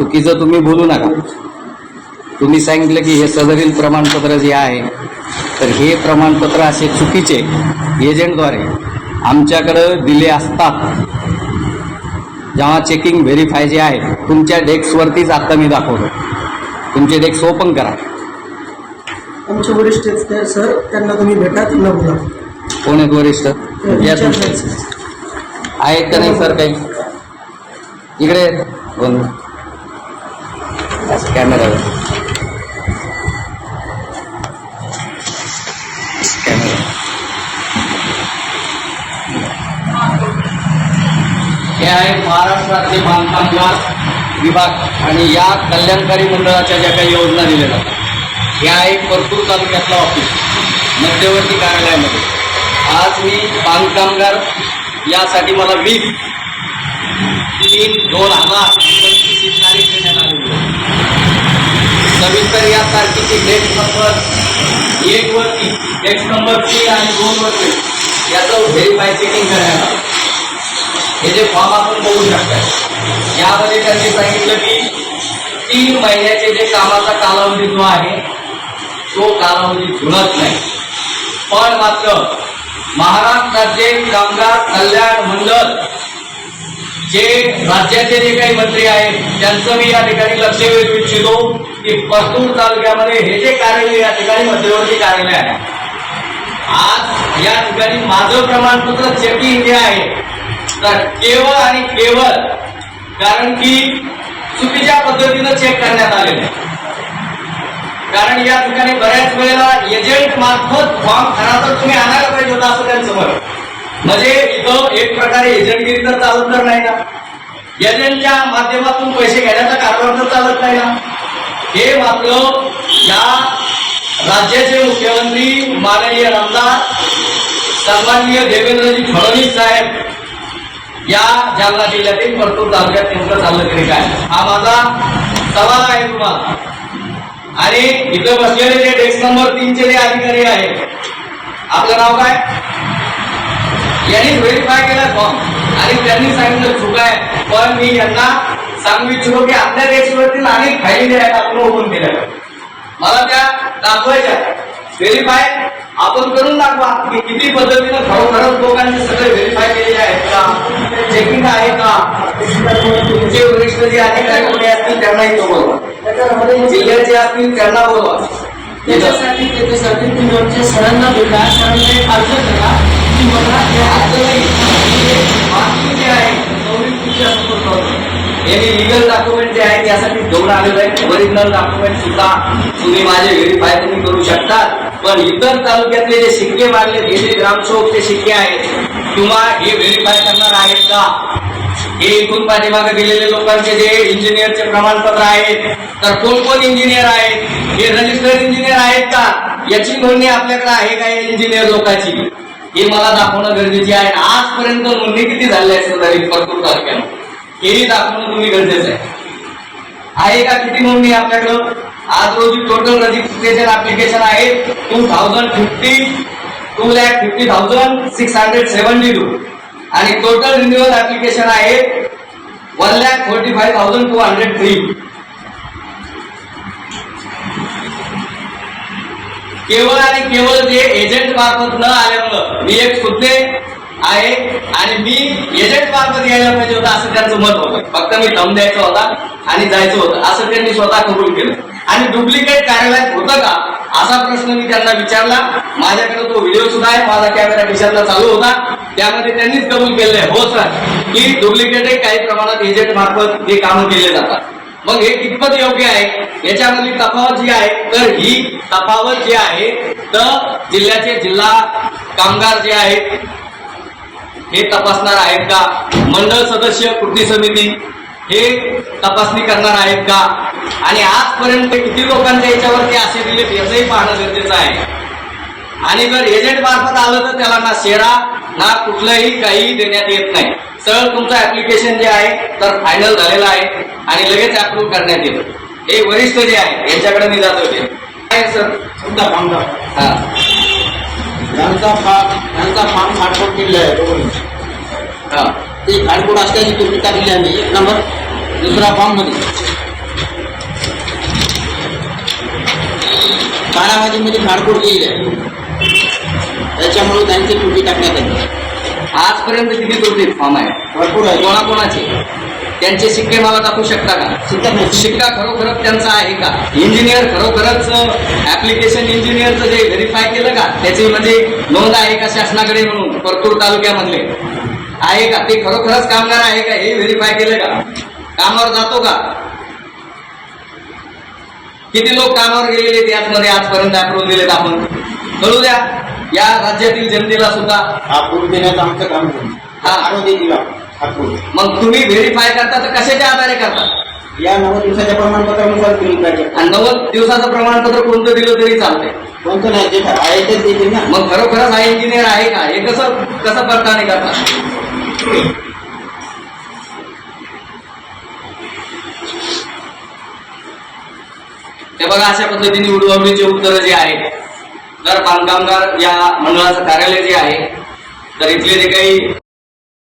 चुकीचं तुम्ही बोलू नका. तुम्ही सांगितलं की हे सदरील प्रमाणपत्र जे आहे तर हे प्रमाणपत्र असे चुकीचे एजंटद्वारे आमच्याकडं दिले असतात. जेव्हा चेकिंग व्हेरीफाय जे आहे तुमच्या डेस्कवरतीच आत्ता मी दाखवतो. तुमचे डेस्क ओपन करा. आमचे वरिष्ठ सर त्यांना तुम्ही भेटा त्यांना बोला. कोण आहेत वरिष्ठ? या तुमचे. आहेत का नाही सर काही? इकडे दोन कॅमेरा हे आहे महाराष्ट्रातले बांधकामगार विभाग आणि या कल्याणकारी मंडळाच्या ज्या काही योजना दिल्या जातात या आहे परतूर तालुक्यातला ऑफिस मध्यवर्ती कार्यालयामध्ये. आज मी बांधकामगार यासाठी मला वीस तीन दोन हजार पंचवीस तारीख देण्यात आलेली आहे. सविस्तर या तारखेची डेट नंबर एक वरती डेट नंबर तीन आणि दोन वरती. याचं व्हेरीफाय चेकिंग करायला. हे जे फॉर्म आपण बघू शकतात यामध्ये त्यांनी सांगितलं की तीन महिन्याचे जे कामाचा कालावधी जो आहे तो कालावधी जुळत नाही. पण मात्र महाराष्ट्र राज्य कामगार कल्याण मंडळ जे राज्याचे जे काही मंत्री आहेत त्यांचं मी या ठिकाणी लक्ष वेधू इच्छितो की परतूर तालुक्यामध्ये हे जे कार्यालय या ठिकाणी मध्यवर्ती कार्यालय आहे. आज या ठिकाणी माझं प्रमाणपत्र चेकिंग जे आहे. तर केवळ आणि केवळ कारण की चुकीच्या पद्धतीनं चेक करण्यात आलेलं आहे. कारण या ठिकाणी बऱ्याच वेळेला एजंट मार्फत फॉर्म खरा तर तुम्ही आणायला पाहिजे होता असं त्यांचं मत म्हणजे इथं एक प्रकारे एजंटगिरी तर चालत तर नाही ना. एजंटच्या माध्यमातून पैसे घेण्याचा कारभार तर चालत नाही ना. हे मात्र या राज्याचे मुख्यमंत्री माननीय आमदार सन्माननीय देवेंद्रजी फडणवीस साहेब या जालना जिल्ह्यातील परतूर तालुक्यात नेमकं चाललं तरी काय? हा माझा सवाल आहे तुम्हाला. आणि इथं बसलेले जे डेस्क नंबर तीनचे जे अधिकारी आहेत आपलं नाव काय? यांनी व्हेरीफाय केला फॉर्म आणि त्यांनी सांगितलं चुक आहे. पण मी यांना सांगू इच्छितो की आपल्या डेस्कवरतील अनेक फायली ज्या आहेत आपण ओपन केल्या मला त्या दाखवायच्या व्हेरीफाय आपण करून दाखवा. की किती पद्धतीनं खरोखरच लोकांनी सगळे व्हेरीफाय केलेले आहेत का? चेकिंग आहे का? तुमचे वरिष्ठ जे अधिकारी कोणी असतील त्यांनाही तो बोलवा. जिल्ह्याचे असतील त्यांना बोलवा. त्याच्यासाठी त्याच्यासाठी तुम्ही आमच्या सरांना भेटा. सरांना एक अर्ज करा. की मला हे अर्ज बाकी जे आहे सवलतीचे असं करतो. यांनी लिगल डॉक्युमेंट घेऊन आलेलं आहे ओरिजिनल डॉक्युमेंट सुद्धा तुम्ही माझे व्हेरीफाय तुम्ही करू शकता पण इतर तालुक्यातले जे शिक्के मारले गेले ग्रामसेवकचे शिक्के आहेत किंवा हे व्हेरीफाय करणार आहेत का? हे इथून पाठीमागे गेलेले लोकांचे जे इंजिनियरचे प्रमाणपत्र आहेत तर कोण कोण इंजिनियर आहेत? हे रजिस्टर्ड इंजिनियर आहेत का? याची नोंदणी आपल्याकडे आहे का या इंजिनियर लोकांची? हे मला दाखवणं गरजेचे आहे. आजपर्यंत नोंदणी किती झाली आहे सदारी परतूर तालुक्यात? हेही दाखवणं तुम्ही गरजेचं आहे. आहे का किती नोंदणी आपल्याकडं? आज रोजी टोटल रजिस्ट्रेशन ऍप्लिकेशन आहे. Two thousand fifty two lakh fifty thousand six hundred seventy two आणि टोटल रिन्युअल ऍप्लिकेशन आहे one lakh forty five thousand two hundred three केवळ आणि केवळ जे एजंट मार्फत न आल्यामुळं मी एक सुद्धा आहे. आणि मी एजंट मार्फत यायला पाहिजे होतं असं त्यांचं मत होतं. फक्त मी दम द्यायचा होता आणि जायचं होतं. असं त्यांनी स्वतः कबूल केलं. आणि डुप्लिकेट कार्यालयात होतं का? असा प्रश्न मी त्यांना विचारला. माझ्याकडे तो व्हिडिओ सुद्धा आहे. माझा कॅमेरा खिशातला चालू होता. त्यामध्ये त्यांनीच कबूल केलंय हो सर की डुप्लिकेट काही प्रमाणात एजंट मार्फत हे कामं केले जातात. मग हे कितपत योग्य आहे? याच्यामधली तफावत जी आहे तर ही तफावत जी आहे तर जिल्ह्याचे जिल्हा कामगार जे आहेत हे तपासणार आहेत का? मंडळ सदस्य कृती समिती हे तपासणी करणार आहेत का? आणि आजपर्यंत किती लोकांच्या याच्यावरती असे दिले याचंही पाहणं गरजेचं आहे. आणि जर एजंट मार्फत आलं तर त्याला ना शेरा ना कुठलंही काही देण्यात येत नाही. सरळ तुमचं ऍप्लिकेशन जे आहे तर फायनल झालेलं आहे आणि लगेच अप्रूव्ह करण्यात येतं. हे वरिष्ठ जे आहे यांच्याकडे मी जातो ते काय सर सुद्धा कामगार हा. यांचा फार्म यांचा फार्म खाडकोट किल्ला आहे दोघांची ते फाटफोट असल्याची तुम्ही टाकली आम्ही? एक नंबर. दुसरा फॉर्ममध्ये बारामतीमध्ये खाडकोट येईल आहे. त्याच्यामुळे त्यांची टोपी टाकण्यात आली. आजपर्यंत किती टोपी फॉर्म आहे? भरपूर आहे. कोणाकोणाचे? त्यांचे शिक्के मला दाखवू शकता का? शिक्का खरोखरच त्यांचा आहे का? इंजिनियर खरोखरच ऍप्लिकेशन इंजिनियरचं जे व्हेरीफाय केलं का? त्याची म्हणजे नोंद आहे का शासनाकडे म्हणून? परतूर तालुक्यामधले. आहे का? ते खरोखरच कामगार आहे का? हे व्हेरीफाय केलं का? कामावर जातो का? किती लोक कामावर गेलेले आहेत याचमध्ये आजपर्यंत अप्रूव्ह दिलेत आपण. कळू द्या. या राज्यातील जनतेला सुद्धा. हा पूर देण्याचं आमचं काम. हा. आरोग्य मग तुम्ही व्हेरीफाय करता तर कशाच्या आधारे करता? या नऊ दिवसाच्या प्रमाणपत्रानुसार आणि नव्वद दिवसाचं प्रमाणपत्र कोणतं दिलं तरी चालतंय. कोणतं नाही जे आहे तेच देतील ना. मग खरोखरच हा इंजिनियर आहे का? हे कसं कसं पडताळणी करतात हे बघा अशा पद्धतीने उडवणीचे उत्तर जे आहेत जर बांधकामगार या मंडळाचं कार्यालय जे आहे तर इथले जे काही